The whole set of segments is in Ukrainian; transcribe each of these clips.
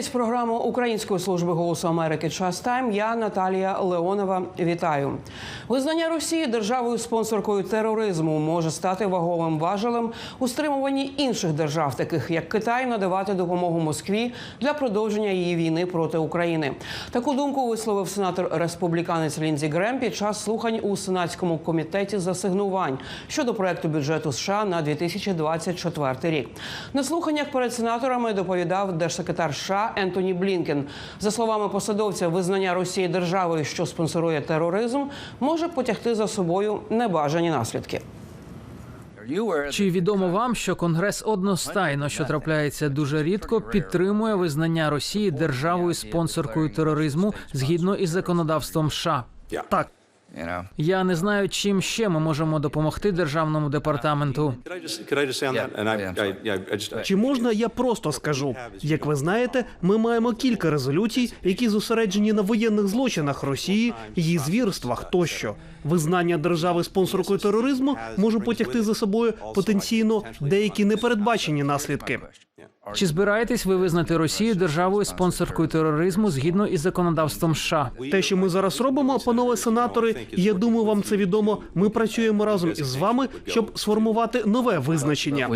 З програму Української служби голосу Америки Час Тайм. Я Наталія Леонова. Вітаю. Визнання Росії державою спонсоркою тероризму може стати ваговим важелем у стримуванні інших держав, таких як Китай, надавати допомогу Москві для продовження її війни проти України. Таку думку висловив сенатор республіканець Лінзі Грем під час слухань у сенатському комітеті з асигнувань щодо проекту бюджету США на 2024 рік. На слуханнях перед сенаторами доповідав держсекретар США Ентоні Блінкен. За словами посадовця, визнання Росії державою, що спонсорує тероризм, може потягти за собою небажані наслідки. Чи відомо вам, що Конгрес одностайно, що трапляється дуже рідко, підтримує визнання Росії державою спонсоркою тероризму згідно із законодавством США? Так. Я не знаю, чим ще ми можемо допомогти державному департаменту. Чи можна я просто скажу? Як ви знаєте, ми маємо кілька резолюцій, які зосереджені на воєнних злочинах Росії, її звірствах тощо. Визнання держави спонсоркою тероризму може потягти за собою потенційно деякі непередбачені наслідки. Чи збираєтесь ви визнати Росію державою спонсоркою тероризму згідно із законодавством США? Те, що ми зараз робимо, панове сенатори, і я думаю, вам це відомо. Ми працюємо разом із вами, щоб сформувати нове визначення.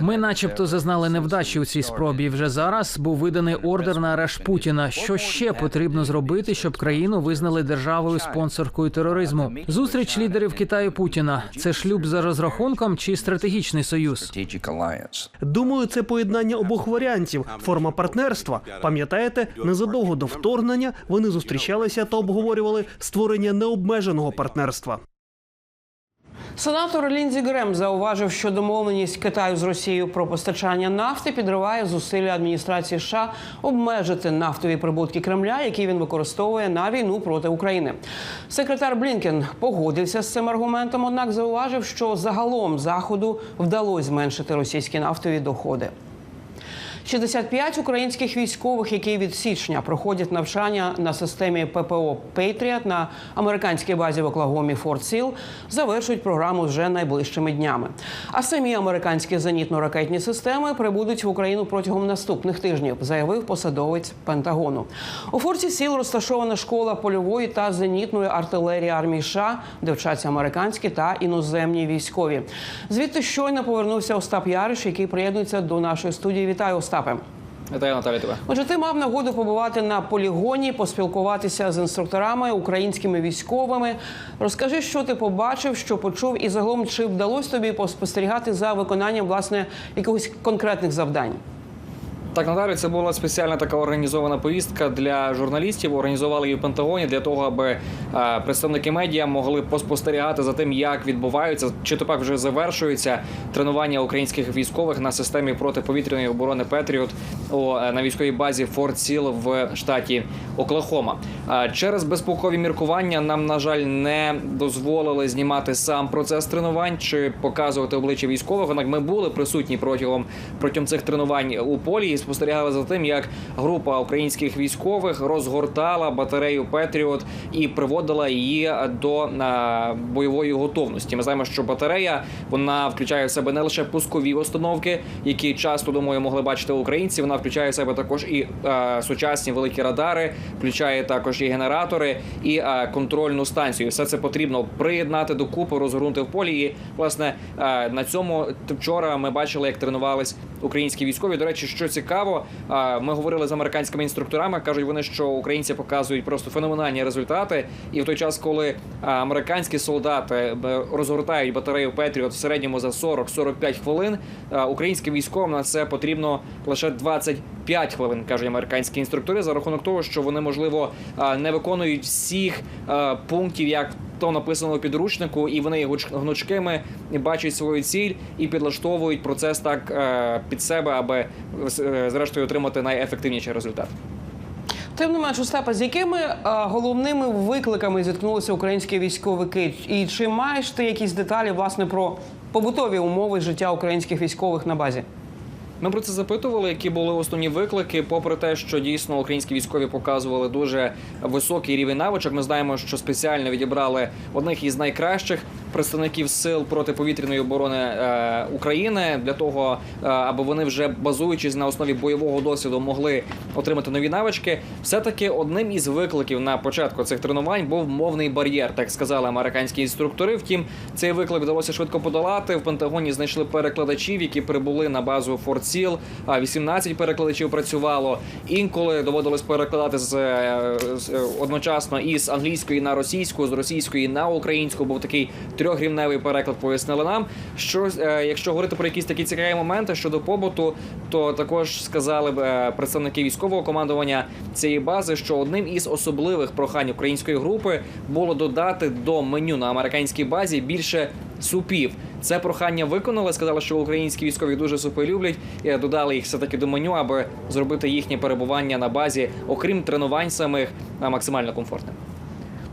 Ми, начебто, зазнали невдачі у цій спробі. Вже зараз був виданий ордер на арешт Путіна. Що ще потрібно зробити, щоб країну визнали державою спонсоркою тероризму? Зустріч лідерів Китаю Путіна. Це шлюб за розрахунком чи стратегічний союз? Думаю, це поєднання обох варіантів. Форма партнерства. Пам'ятаєте, незадовго до вторгнення вони зустрічалися та обговорювали створення необмеженого партнерства. Сенатор Лінзі Грем зауважив, що домовленість Китаю з Росією про постачання нафти підриває зусилля адміністрації США обмежити нафтові прибутки Кремля, які він використовує на війну проти України. Секретар Блінкен погодився з цим аргументом, однак зауважив, що загалом заходу вдалося зменшити російські нафтові доходи. 65 українських військових, які від січня проходять навчання на системі ППО Пейтріат на американській базі в Оклагомі Форт Сіл, завершують програму вже найближчими днями. А самі американські зенітно-ракетні системи прибудуть в Україну протягом наступних тижнів, заявив посадовець Пентагону. У Форті Сіл розташована школа польової та зенітної артилерії армії США, де вчаться американські та іноземні військові. Звідти щойно повернувся Остап Яриш, який приєднується до нашої студії. Вітаю, Остапе. Вітаю, Наталі, тебе. Отже, ти мав нагоду побувати на полігоні, поспілкуватися з інструкторами, українськими військовими. Розкажи, що ти побачив, що почув, і загалом чи вдалося тобі поспостерігати за виконанням власне якихось конкретних завдань? Так, Наталі, це була спеціальна така організована повістка для журналістів. Організували її в Пентагоні для того, аби е, представники медіа могли поспостерігати за тим, як відбуваються чи то пак вже завершується тренування українських військових на системі протиповітряної оборони Петріот е, на військовій базі Форт Сіл в штаті Оклахома. Е, через безпекові міркування нам, на жаль, не дозволили знімати сам процес тренувань чи показувати обличчя військових. Однак ми були присутні протягом протягом цих тренувань у полі спостерігали за тим, як група українських військових розгортала батарею Петріот і приводила її до е, бойової готовності. Ми знаємо, що батарея вона включає в себе не лише пускові установки, які часто думаю могли бачити українці. Вона включає в себе також і е, сучасні великі радари, включає також і генератори, і е, контрольну станцію. Все це потрібно приєднати до купи, розгорнути в полі. І власне на цьому вчора ми бачили, як тренувались українські військові. До речі, що цікаво, е, ми говорили з американськими інструкторами. кажуть вони, що українці показують просто феноменальні результати. І в той час, коли американські солдати е, розгортають батарею Петріот в середньому за 40-45 хвилин, українським військовим на це потрібно лише 25 хвилин, кажуть американські інструктори, за рахунок того, що вони можливо не виконують всіх пунктів, як то написано у підручнику, і вони гнучкими, бачать свою ціль і підлаштовують процес так е, під себе, аби е, зрештою отримати найефективніший результат. Тим не менш, Остапа, з якими а, головними викликами зіткнулися українські військовики? І чи маєш ти якісь деталі власне про побутові умови життя українських військових на базі? Ми про це запитували, які були основні виклики. Попри те, що дійсно українські військові показували дуже високий рівень навичок. Ми знаємо, що спеціально відібрали одних із найкращих представників сил протиповітряної оборони е, України для того, е, аби вони вже базуючись на основі бойового досвіду могли отримати нові навички. Все таки одним із викликів на початку цих тренувань був мовний бар'єр, так сказали американські інструктори. Втім, цей виклик вдалося швидко подолати. В Пентагоні знайшли перекладачів, які прибули на базу Форт Сіл. А 18 перекладачів працювало. Інколи доводилось перекладати з, е, з одночасно із англійської на російську, з російської на українську. Був такий трьохрівневий переклад. Пояснили нам. Що е, якщо говорити про якісь такі цікаві моменти щодо побуту, то також сказали б е, представники військового командування цієї бази, що одним із особливих прохань української групи було додати до меню на американській базі більше супів. Це прохання виконали. Сказали, що українські військові дуже супи люблять. І додали їх все таки до меню, аби зробити їхнє перебування на базі, окрім тренувань самих, максимально комфортним.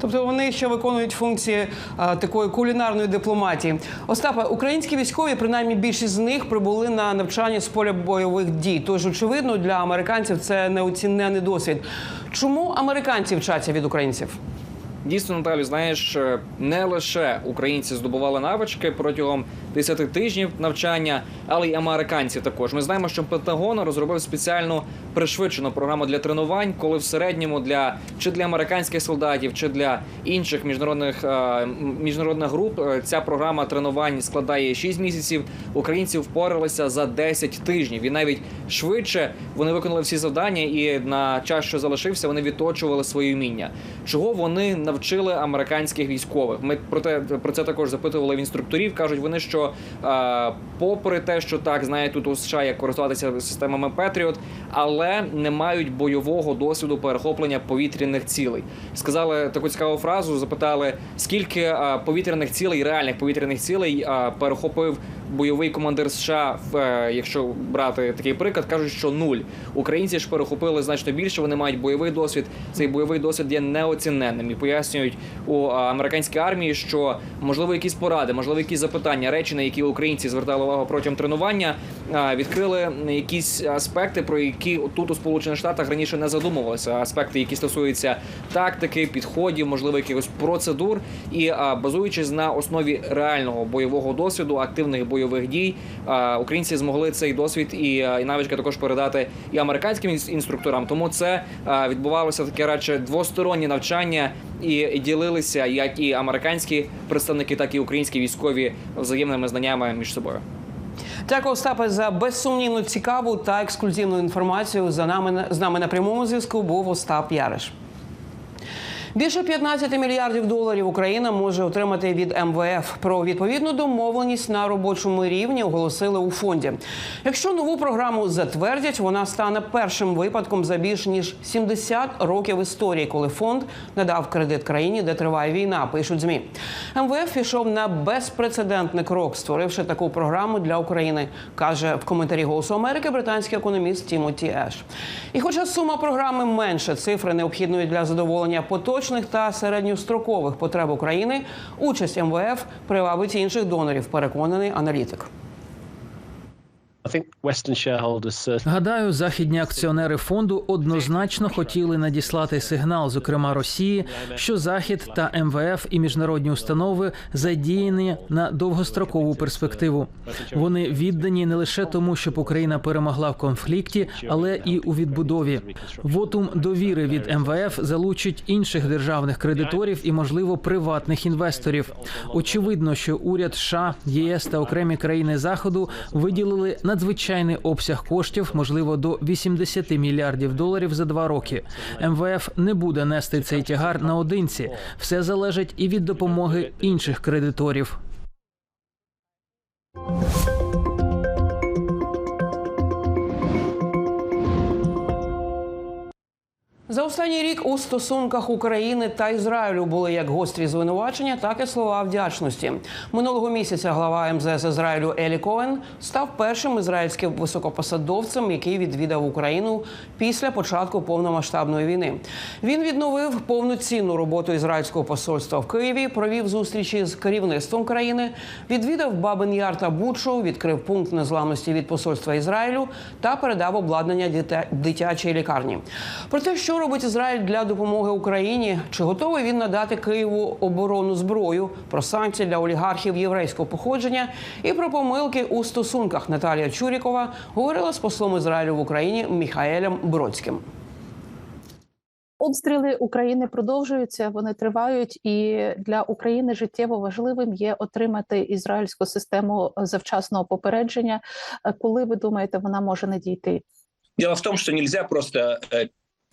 Тобто вони ще виконують функції а, такої кулінарної дипломатії. Остапа, українські військові, принаймні більшість з них, прибули на навчання з поля бойових дій. Тож, очевидно, для американців це неоцінений досвід. Чому американці вчаться від українців? Дійсно, Наталю, знаєш, е, не лише українці здобували навички протягом 10 тижнів навчання, але й американці також. Ми знаємо, що Пентагон розробив спеціальну пришвидшену програму для тренувань, коли в середньому для чи для американських солдатів, чи для інших міжнародних е, міжнародних груп е, ця програма тренувань складає 6 місяців. Українці впоралися за 10 тижнів, і навіть швидше вони виконали всі завдання, і на час, що залишився, вони відточували свої вміння. Чого вони навчили американських військових? Ми про те про це також запитували в інструкторів. кажуть вони, що е, попри те, що так знає тут у США як користуватися системами Петріот, але не мають бойового досвіду перехоплення повітряних цілей. Сказали таку цікаву фразу. Запитали, скільки е, повітряних цілей, реальних повітряних цілей е, перехопив бойовий командир США, е, якщо брати такий приклад, кажуть, що нуль. Українці ж перехопили значно більше. Вони мають бойовий досвід. Цей бойовий досвід є неоціненним і пояснюють у американській армії, що можливо якісь поради, можливо, якісь запитання, речі, на які українці звертали увагу протягом тренування, відкрили якісь аспекти, про які тут у Сполучених Штатах раніше не задумувалися. Аспекти, які стосуються тактики, підходів, можливо, якихось процедур, і базуючись на основі реального бойового досвіду, активних бойових дій, українці змогли цей досвід і, і навички також передати і американським інструкторам. Тому це відбувалося таке радше двостороннє навчання. І ділилися як і американські представники, так і українські військові взаємними знаннями між собою. Дякую, Остапе, за безсумнівно цікаву та ексклюзивну інформацію. За нами з нами на прямому зв'язку був Остап Яриш. Більше 15 мільярдів доларів Україна може отримати від МВФ. Про відповідну домовленість на робочому рівні оголосили у фонді. Якщо нову програму затвердять, вона стане першим випадком за більш ніж 70 років історії, коли фонд надав кредит країні, де триває війна. Пишуть змі. МВФ пішов на безпрецедентний крок, створивши таку програму для України, каже в коментарі Голосу Америки британський економіст Тімоті Еш. І хоча сума програми менше цифри необхідної для задоволення поточних та середньострокових потреб України, участь МВФ привабить інших донорів, переконаний аналітик. Гадаю, західні акціонери фонду однозначно хотіли надіслати сигнал, зокрема Росії, що Захід та МВФ і міжнародні установи задіяні на довгострокову перспективу. Вони віддані не лише тому, щоб Україна перемогла в конфлікті, але і у відбудові. Вотум довіри від МВФ залучить інших державних кредиторів і, можливо, приватних інвесторів. Очевидно, що уряд США, ЄС та окремі країни заходу виділили надзвичайний обсяг коштів, можливо, до 80 мільярдів доларів за два роки. МВФ не буде нести цей тягар наодинці. Все залежить і від допомоги інших кредиторів. За останній рік у стосунках України та Ізраїлю були як гострі звинувачення, так і слова вдячності. Минулого місяця глава МЗС Ізраїлю Елі Коен став першим ізраїльським високопосадовцем, який відвідав Україну після початку повномасштабної війни. Він відновив повноцінну роботу ізраїльського посольства в Києві, провів зустрічі з керівництвом країни, відвідав Бабин Яр та Бучу, відкрив пункт незламності від посольства Ізраїлю та передав обладнання дитя- дитячої лікарні. Про те, що робить Ізраїль для допомоги Україні? Чи готовий він надати Києву оборонну зброю? Про санкції для олігархів єврейського походження і про помилки у стосунках Наталія Чурікова говорила з послом Ізраїлю в Україні Міхаелем Бродським. Обстріли України продовжуються, вони тривають, і для України життєво важливим є отримати ізраїльську систему завчасного попередження. Е, Коли ви думаєте, вона може надійти? Дело в том, что нельзя просто взять...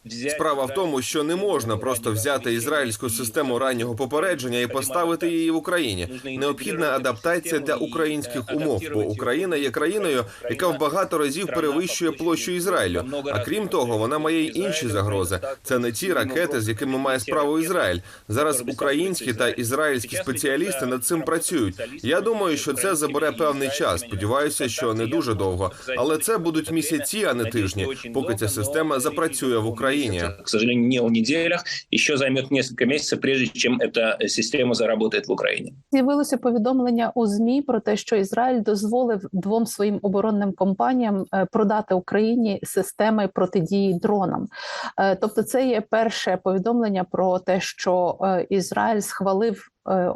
Справа в тому, що не можна просто взяти ізраїльську систему раннього попередження і поставити її в Україні. Необхідна адаптація для українських умов, бо Україна є країною, яка в багато разів перевищує площу Ізраїлю. А крім того, вона має й інші загрози. Це не ті ракети, з якими має справу Ізраїль. Зараз українські та ізраїльські спеціалісти над цим працюють. Я думаю, що це забере певний час. Сподіваюся, що не дуже довго, але це будуть місяці, а не тижні, поки ця система запрацює в Україні. К сожалению, не в неделях. Еще займет несколько месяцев, прежде чем эта система заработает в Украине. З'явилося повідомлення у змі про те, що Ізраїль дозволив двом своїм оборонним компаніям е, продати Україні системи протидії дронам. Е, Тобто, це є перше повідомлення про те, що е, Ізраїль схвалив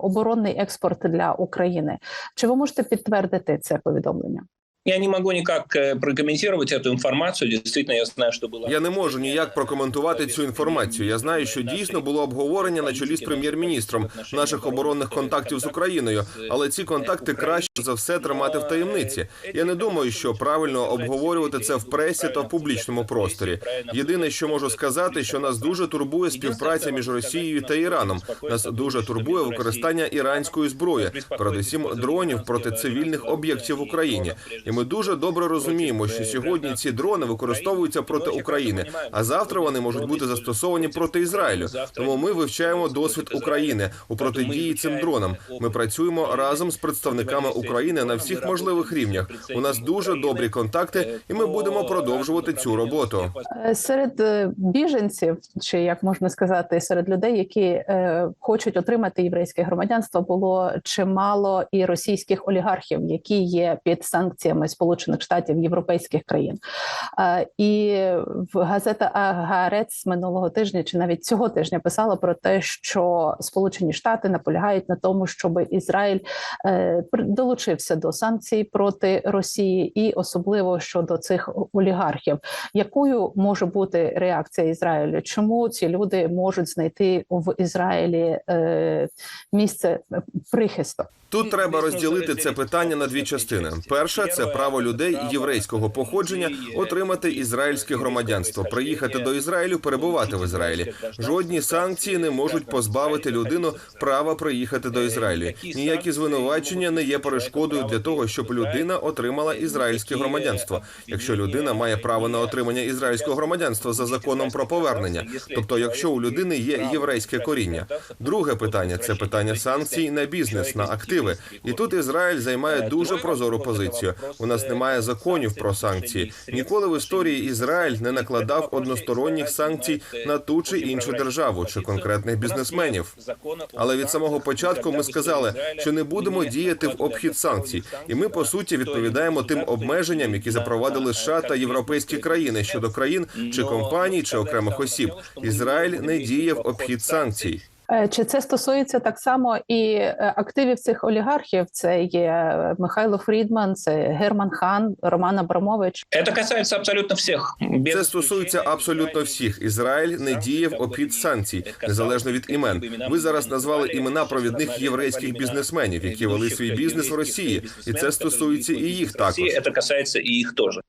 оборонний експорт для України. Чи ви можете підтвердити це повідомлення? Я не могу никак э, прокомментировать эту информацию. Действительно, я знаю, что было... Я не можу ніяк прокоментувати цю інформацію. Я знаю, що дійсно було обговорення на чолі з прем'єр-міністром наших оборонних контактів з Україною, але ці контакти краще за все тримати в таємниці. Я не думаю, що правильно обговорювати це в пресі та в публічному просторі. Єдине, що можу сказати, що нас дуже турбує співпраця між Росією та Іраном. Нас дуже турбує використання іранської зброї, передусім дронів проти цивільних об'єктів в Україні. І ми дуже добре розуміємо, що сьогодні ці дрони використовуються проти України, а завтра вони можуть бути застосовані проти Ізраїлю. Тому ми вивчаємо досвід України у протидії цим дронам. Ми працюємо разом з представниками України на всіх можливих рівнях. У нас дуже добрі контакти, і ми будемо продовжувати цю роботу. Е, Серед е, біженців, чи як можна сказати, серед людей, які е, хочуть отримати єврейське громадянство, було чимало і російських олігархів, які є під санкціями Сполучених Штатів європейських країн. Е, і в газета Агарец минулого тижня, чи навіть цього тижня, писала про те, що Сполучені Штати наполягають на тому, щоб Ізраїль е, долучився до санкцій проти Росії, і особливо щодо цих олігархів якою може бути реакція Ізраїлю? Чому ці люди можуть знайти вІзраїлі е, місце прихисту? Тут треба розділити це питання на дві частини. Перша це право людей єврейського походження отримати ізраїльське громадянство, приїхати до Ізраїлю, перебувати в Ізраїлі. Жодні санкції не можуть позбавити людину права приїхати до Ізраїлю. Ніякі звинувачення не є перешкодою для того, щоб людина отримала ізраїльське громадянство. Якщо людина має право на отримання ізраїльського громадянства за законом про повернення, тобто, якщо у людини є єврейське коріння. Друге питання це питання санкцій на бізнес, на активи. І тут Ізраїль займає дуже прозору позицію. У нас немає законів про санкції. Ніколи в історії Ізраїль не накладав односторонніх санкцій на ту чи іншу державу чи конкретних бізнесменів. Але від самого початку ми сказали, що не будемо діяти в обхід санкцій, і ми по суті відповідаємо тим обмеженням, які запровадили США та європейські країни щодо країн чи компаній чи окремих осіб. Ізраїль не діє в обхід санкцій. Е, Чи це стосується так само і е, активів цих олігархів? Це є е, Михайло Фрідман, це Герман Хан, Роман Абрамович. Это касается абсолютно. Без Це стосується абсолютно всіх. Ізраїль не діє в обхід санкцій, незалежно від імен. Ви зараз назвали імена провідних єврейських бізнесменів, які вели свій бізнес в Росії, і це стосується і їх також. Это касается и их тоже.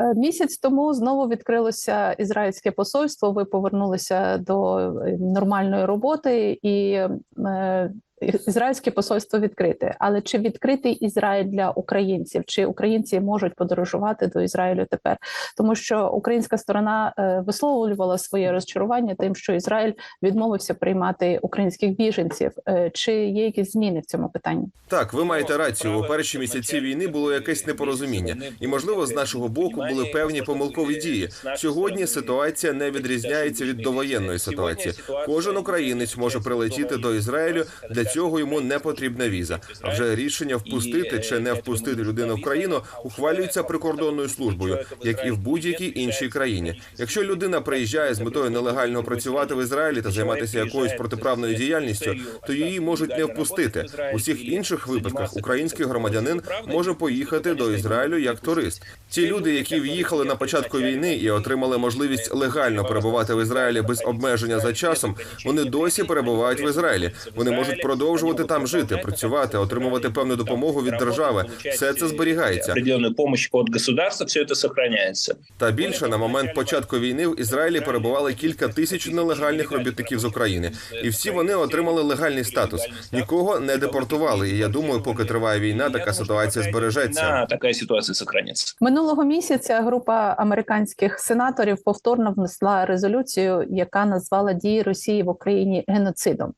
Е, Місяць тому знову відкрилося ізраїльське посольство. Ви повернулися до е, нормальної роботи, і е, ізраїльське посольство відкрите. Але чи відкритий Ізраїль для українців? Чи українці можуть подорожувати до Ізраїлю тепер? Тому що українська сторона е, висловлювала своє розчарування тим, що Ізраїль відмовився приймати українських біженців. Е, Чи є якісь зміни в цьому питанні? Так, ви маєте рацію. У перші місяці війни було якесь непорозуміння, і можливо, з нашого боку були певні помилкові дії. Сьогодні ситуація не відрізняється від довоєнної ситуації. Кожен українець може прилетіти до Ізраїлю. Для цього йому не потрібна віза. А вже рішення впустити чи не впустити людину в країну ухвалюється прикордонною службою, як і в будь-якій іншій країні. Якщо людина приїжджає з метою нелегально працювати в Ізраїлі та займатися якоюсь протиправною діяльністю, то її можуть не впустити. У всіх інших випадках український громадянин може поїхати до Ізраїлю як турист. Ті люди, які в'їхали на початку війни і отримали можливість легально перебувати в Ізраїлі без обмеження за часом, вони досі перебувають в Ізраїлі. Вони можуть продовжувати там жити, працювати, отримувати певну допомогу від держави. Все це зберігається. помощь от государства, все это сохраняется. Та більше на момент початку війни в Ізраїлі перебували кілька тисяч нелегальних робітників з України, і всі вони отримали легальний статус. Нікого не депортували. І я думаю, поки триває війна, така ситуація збережеться. Да, такая ситуация. Минулого місяця група американських сенаторів повторно внесла резолюцію, яка назвала дії Росії в Україні геноцидом.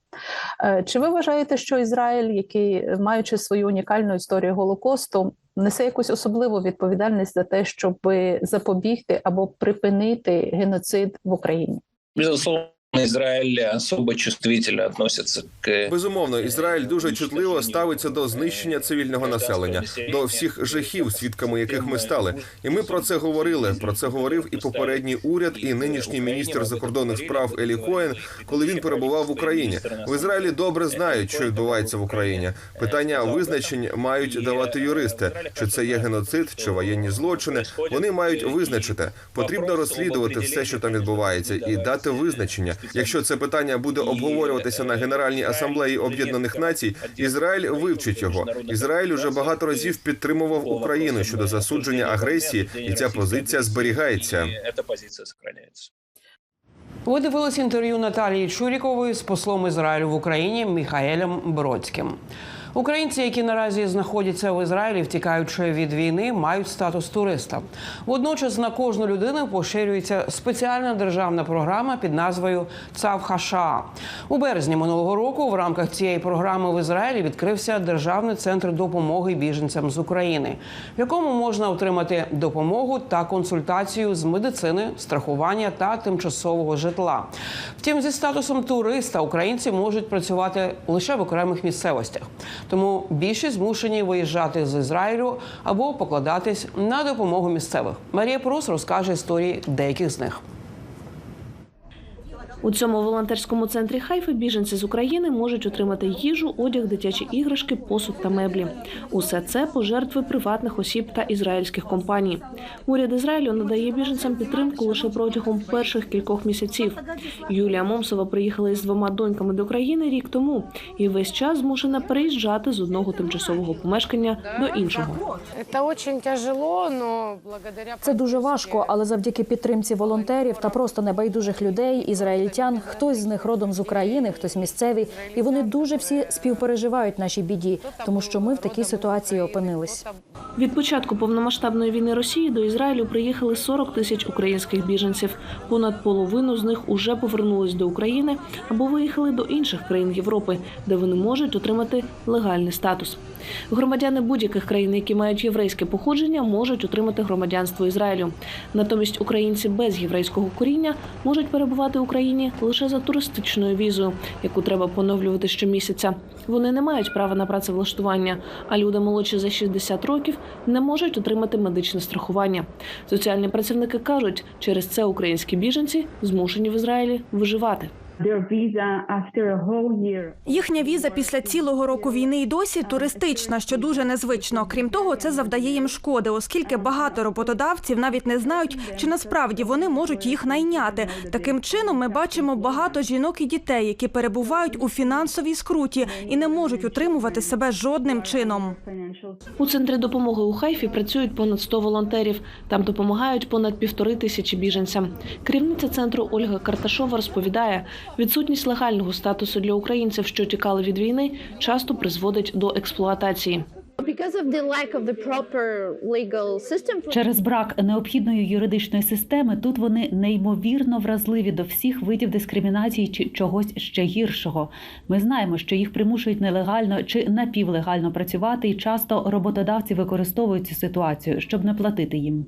Е, Чи ви вважаєте, що Ізраїль, який маючи свою унікальну історію голокосту, несе якусь особливу відповідальність за те, щоб запобігти або припинити геноцид в Україні? Безусловно, Израиль особо чувствительно относится к Безумовно, Ізраїль дуже чутливо ставиться до знищення цивільного населення, до всіх жахів, свідками яких ми стали. І ми про це говорили. Про це говорив і попередній уряд, і нинішній міністр закордонних справ Елі Коен, коли він перебував в Україні. В Ізраїлі добре знають, що відбувається в Україні. Питання визначень мають давати юристи. Чи це є геноцид, чи воєнні злочини? Вони мають визначити. Потрібно розслідувати все, що там відбувається, і дати визначення. Якщо це питання буде обговорюватися на Генеральній асамблеї Об'єднаних Націй, Ізраїль вивчить його. Ізраїль уже багато разів підтримував Україну щодо засудження агресії, і ця позиція зберігається. Ви дивились інтерв'ю Наталії Чурікової з послом Ізраїлю в Україні Міхаелем Бродським. Українці, які наразі знаходяться в Ізраїлі, втікаючи від війни, мають статус туриста. Водночас на кожну людину поширюється спеціальна державна програма під назвою ЦАВ Хаша. У березні минулого року в рамках цієї програми в Ізраїлі відкрився державний центр допомоги біженцям з України, в якому можна отримати допомогу та консультацію з медицини, страхування та тимчасового житла. Втім, зі статусом туриста українці можуть працювати лише в окремих місцевостях. Тому більшість змушені виїжджати з Ізраїлю або покладатись на допомогу місцевих. Марія Прус розкаже історії деяких з них. У цьому волонтерському центрі Хайфи біженці з України можуть отримати їжу, одяг, дитячі іграшки, посуд та меблі. Усе це пожертви приватних осіб та ізраїльських компаній. Уряд Ізраїлю надає біженцям підтримку лише протягом перших кількох місяців. Юлія Момсова приїхала із двома доньками до країни рік тому і весь час змушена переїжджати з одного тимчасового помешкання до іншого. Це дуже важко, але завдяки підтримці волонтерів та просто небайдужих людей, ізраїльтян, хтось з них родом з України, хтось місцевий, і вони дуже всі співпереживають нашій біді, тому що ми в такій ситуації опинились. Від початку повномасштабної війни Росії до Ізраїлю приїхали 40 тисяч українських біженців. Понад половину з них уже повернулись до України або виїхали до інших країн Європи, де вони можуть отримати легальний статус. Громадяни будь-яких країн, які мають єврейське походження, можуть отримати громадянство Ізраїлю. Натомість українці без єврейського коріння можуть перебувати в Україні лише за туристичною візою, яку треба поновлювати щомісяця. Вони не мають права на працевлаштування, а люди молодші за 60 років не можуть отримати медичне страхування. Соціальні працівники кажуть, через це українські біженці змушені в Ізраїлі виживати. Їхня віза після цілого року війни і досі туристична, що дуже незвично. Крім того, це завдає їм шкоди, оскільки багато роботодавців навіть не знають, чи насправді вони можуть їх найняти. Таким чином, ми бачимо багато жінок і дітей, які перебувають у фінансовій скруті і не можуть утримувати себе жодним чином. У центрі допомоги у Хайфі працюють понад 100 волонтерів. Там допомагають понад півтори тисячі біженцям. Керівниця центру Ольга Карташова розповідає, відсутність легального статусу для українців, що тікали від війни, часто призводить до експлуатації. Через брак необхідної юридичної системи тут вони неймовірно вразливі до всіх видів дискримінації чи чогось ще гіршого. Ми знаємо, що їх примушують нелегально чи напівлегально працювати, і часто роботодавці використовують цю ситуацію, щоб не платити їм.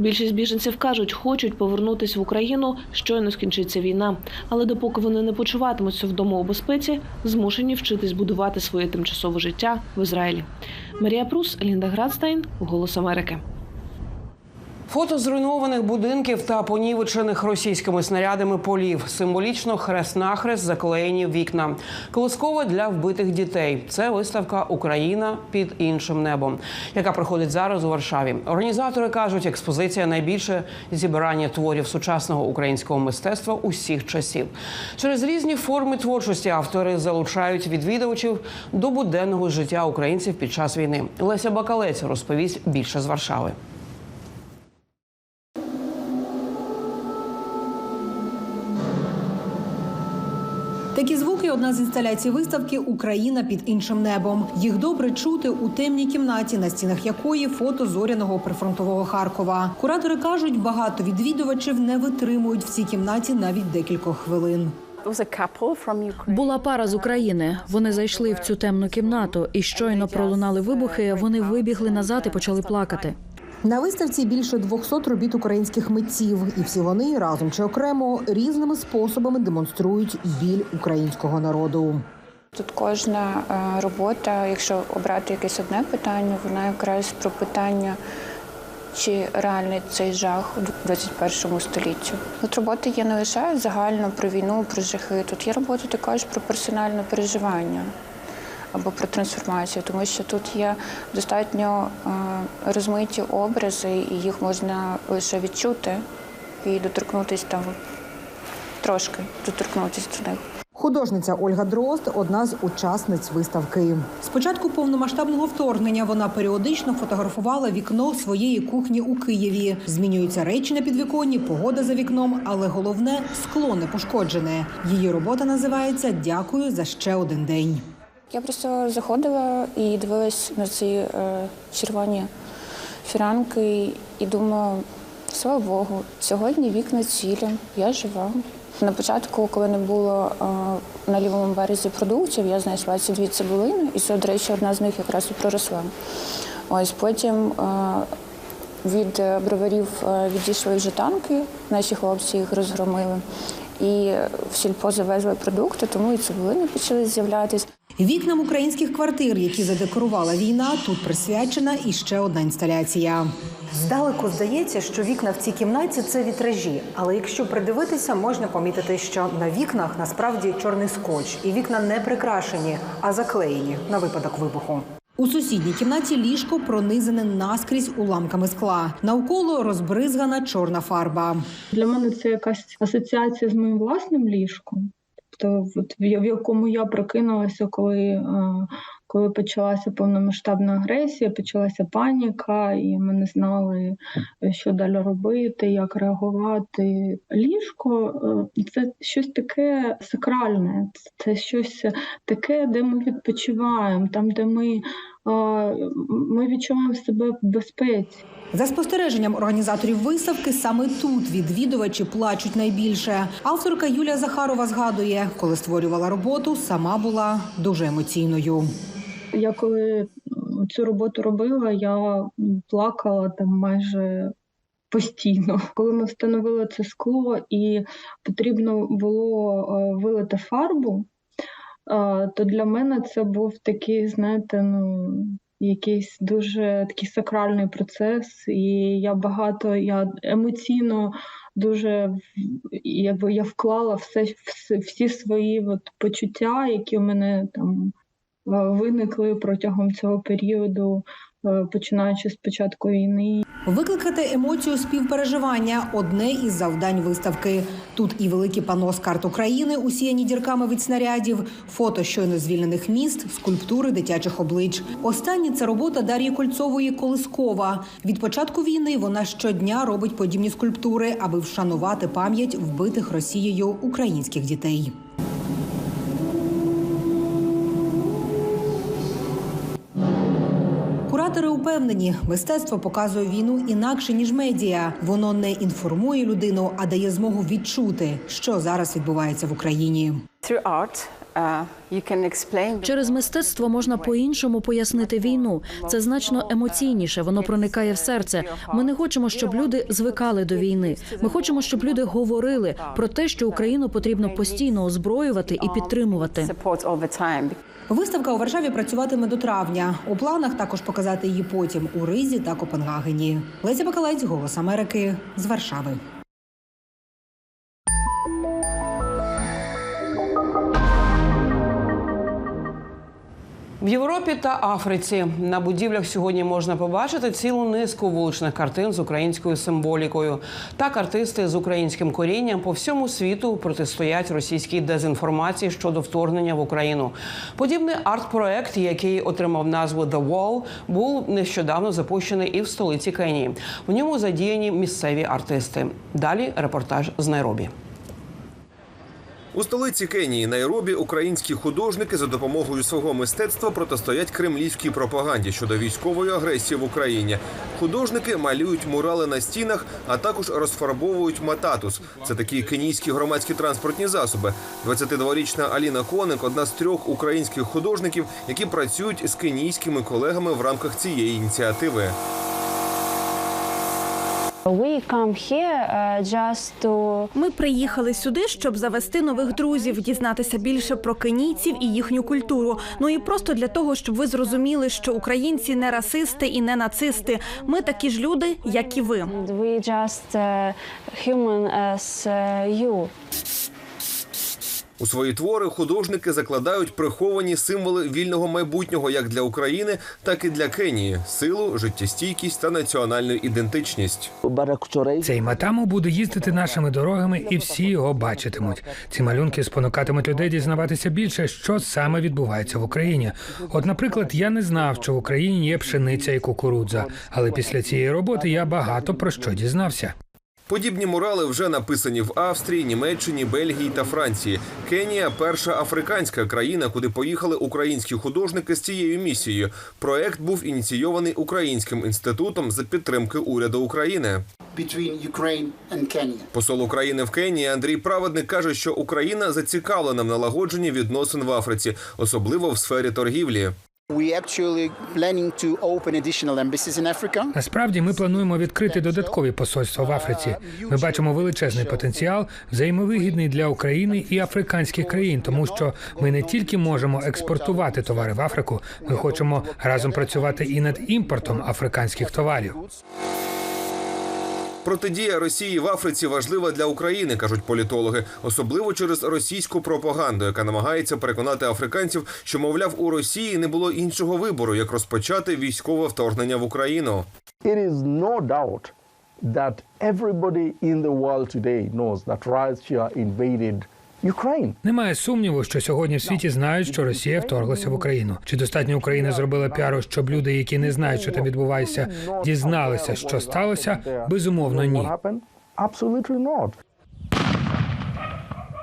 Більшість біженців кажуть, хочуть повернутися в Україну, щойно скінчиться війна. Але допоки вони не почуватимуться вдома у безпеці, змушені вчитись будувати своє тимчасове життя в Ізраїлі. Марія Прус, Лінда Градстайн, Голос Америки. Фото зруйнованих будинків та понівечених російськими снарядами полів. Символічно хрест-нахрест заклеєні вікна. Колискова для вбитих дітей. Це виставка Україна під іншим небом, яка проходить зараз у Варшаві. Організатори кажуть, експозиція найбільше зібрання творів сучасного українського мистецтва усіх часів. Через різні форми творчості автори залучають відвідувачів до буденного життя українців під час війни. Леся Бакалець розповість більше з Варшави. Такі звуки одна з інсталяцій виставки Україна під іншим небом. Їх добре чути у темній кімнаті, на стінах якої фото зоряного прифронтового Харкова. Куратори кажуть, багато відвідувачів не витримують в цій кімнаті навіть декількох хвилин. Була пара з України. Вони зайшли в цю темну кімнату, і щойно пролунали вибухи. Вони вибігли назад і почали плакати. На виставці більше 200 робіт українських митців, і всі вони разом чи окремо різними способами демонструють біль українського народу. Тут кожна е, робота, якщо обрати якесь одне питання, вона якраз про питання, чи реальний цей жах у 21 столітті. Тут роботи є не лише загально про війну, про жахи. Тут є роботи також про персональне переживання або про трансформацію, тому що тут є достатньо е, розмиті образи, і їх можна лише відчути і доторкнутися там трошки, доторкнутися до них. Художниця Ольга Дрозд одна з учасниць виставки. Спочатку повномасштабного вторгнення вона періодично фотографувала вікно своєї кухні у Києві. Змінюються речі на підвіконні, погода за вікном, але головне скло не пошкоджене. Її робота називається Дякую за ще один день. Я просто заходила і дивилась на ці е, червоні фіранки і думала, слава Богу, сьогодні вікна цілі, я жива. На початку, коли не було е, на лівому березі продуктів, я знайшла ці дві цибулини, і це, до речі, одна з них якраз і проросла. Ось потім е, від броварів е, відійшли вже танки, наші хлопці їх розгромили. І в сільпо завезли продукти, тому і цибулини почали з'являтися. Вікнам українських квартир, які задекорувала війна, тут присвячена і ще одна інсталяція. Здалеку здається, що вікна в цій кімнаті це вітражі, але якщо придивитися, можна помітити, що на вікнах насправді чорний скотч, і вікна не прикрашені, а заклеєні на випадок вибуху. У сусідній кімнаті ліжко пронизане наскрізь уламками скла. Навколо розбризгана чорна фарба. Для мене це якась асоціація з моїм власним ліжком. Тобто, в якому я прокинулася, коли, е, коли почалася повномасштабна агресія, почалася паніка, і ми не знали, е, що далі робити, як реагувати. Ліжко е, це щось таке сакральне, це щось таке, де ми відпочиваємо, там, де ми, ми відчуваємо себе в безпеці. За спостереженням організаторів виставки, саме тут відвідувачі плачуть найбільше. Авторка Юлія Захарова згадує, коли створювала роботу, сама була дуже емоційною. Я коли цю роботу робила, я плакала там майже постійно. Коли ми встановили це скло і потрібно було е, вилити фарбу, то для мене це був такий, знаєте, ну. Якийсь дуже такий сакральний процес, і я багато, я емоційно дуже якби я вклала все, всі свої от почуття, які в мене там виникли протягом цього періоду, починаючи з початку війни. Викликати емоцію співпереживання одне із завдань виставки. Тут і великі пано з карт України, усіяні дірками від снарядів, фото щойно звільнених міст, скульптури дитячих облич. Останні це робота Дар'ї Кольцової Колискова. Від початку війни вона щодня робить подібні скульптури, аби вшанувати пам'ять вбитих Росією українських дітей. Куратор упевнені, мистецтво показує війну інакше ніж медіа. Воно не інформує людину, а дає змогу відчути, що зараз відбувається в Україні. Через мистецтво можна по-іншому пояснити війну. Це значно емоційніше, воно проникає в серце. Ми не хочемо, щоб люди звикали до війни. Ми хочемо, щоб люди говорили про те, що Україну потрібно постійно озброювати і підтримувати. Виставка у Варшаві працюватиме до травня. У планах також показати її потім у Ризі та Копенгагені. Леся Бакалець, Голос Америки з Варшави. В Європі та Африці на будівлях сьогодні можна побачити цілу низку вуличних картин з українською символікою. Так артисти з українським корінням по всьому світу протистоять російській дезінформації щодо вторгнення в Україну. Подібний арт-проект, який отримав назву «The Wall», був нещодавно запущений і в столиці Кенії. В ньому задіяні місцеві артисти. Далі репортаж з Найробі. У столиці Кенії Найробі українські художники за допомогою свого мистецтва протистоять кремлівській пропаганді щодо військової агресії в Україні. Художники малюють мурали на стінах, а також розфарбовують мататус. Це такі кенійські громадські транспортні засоби. 22-річна Аліна Коник одна з трьох українських художників, які працюють з кенійськими колегами в рамках цієї ініціативи. Ми приїхали сюди, щоб завести нових друзів, дізнатися більше про кенійців і їхню культуру. Ну і просто для того, щоб ви зрозуміли, що українці не расисти і не нацисти. Ми такі ж люди, як і ви. У свої твори художники закладають приховані символи вільного майбутнього як для України, так і для Кенії силу, життєстійкість та національну ідентичність. Цей матаму буде їздити нашими дорогами, і всі його бачитимуть. Ці малюнки спонукатимуть людей дізнаватися більше, що саме відбувається в Україні. От, наприклад, я не знав, що в Україні є пшениця і кукурудза, але після цієї роботи я багато про що дізнався. Подібні мурали вже написані в Австрії, Німеччині, Бельгії та Франції. Кенія перша африканська країна, куди поїхали українські художники з цією місією. Проект був ініційований Українським інститутом за підтримки уряду України. Посол України в Кенії Андрій Праведник каже, що Україна зацікавлена в налагодженні відносин в Африці, особливо в сфері торгівлі. Насправді ми плануємо відкрити додаткові посольства в Африці. Ми бачимо величезний потенціал, взаємовигідний для України і африканських країн, тому що ми не тільки можемо експортувати товари в Африку, ми хочемо разом працювати і над імпортом африканських товарів. Протидія Росії в Африці важлива для України, кажуть політологи, особливо через російську пропаганду, яка намагається переконати африканців, що мовляв у Росії не було іншого вибору, як розпочати військове вторгнення в Україну. It is no doubt that everybody in the world today knows that Russia invaded. Немає сумніву, що сьогодні в світі знають, що Росія вторглася в Україну. Чи достатньо Україна зробила піару, щоб люди, які не знають, що там відбувається, дізналися, що сталося? Безумовно, ні.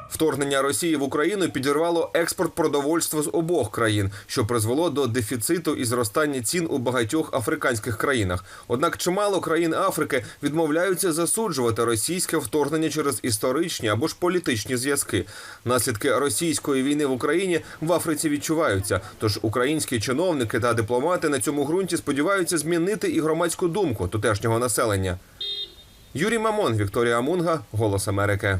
Вторгнення Росії в Україну підірвало експорт продовольства з обох країн, що призвело до дефіциту і зростання цін у багатьох африканських країнах. Однак чимало країн Африки відмовляються засуджувати російське вторгнення через історичні або ж політичні зв'язки. Наслідки російської війни в Україні в Африці відчуваються. Тож українські чиновники та дипломати на цьому ґрунті сподіваються змінити і громадську думку тутешнього населення. Юрій Мамон, Вікторія Мунга, Голос Америки.